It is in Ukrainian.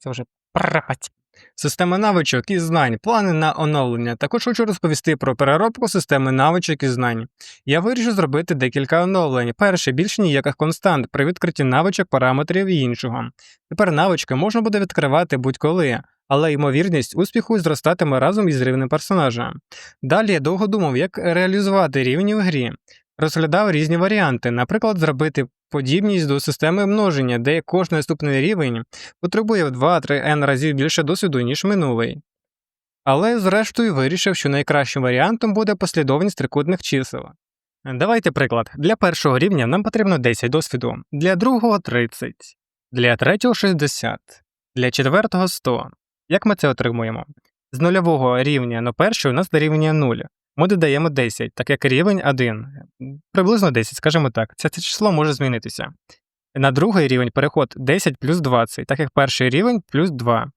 Це вже прапать. Система навичок і знань, плани на оновлення. Також хочу розповісти про переробку системи навичок і знань. Я вирішив зробити декілька оновлень. Перше, більше ніяких констант при відкритті навичок, параметрів і іншого. Тепер навички можна буде відкривати будь-коли, але ймовірність успіху зростатиме разом із рівнем персонажа. Далі я довго думав, як реалізувати рівні в грі. Розглядав різні варіанти, наприклад, зробити подібність до системи множення, де кожен наступний рівень потребує в 2-3 n разів більше досвіду, ніж минулий. Але зрештою вирішив, що найкращим варіантом буде послідовність трикутних чисел. Давайте приклад. Для першого рівня нам потрібно 10 досвіду, для другого 30, для третього 60, для четвертого 100. Як ми це отримуємо? З нульового рівня на перший у нас дорівнює 0. Ми додаємо 10, так як рівень 1. Приблизно 10, скажімо так. Це, це число може змінитися. На другий рівень переход 10 плюс 20, так як перший рівень плюс 2.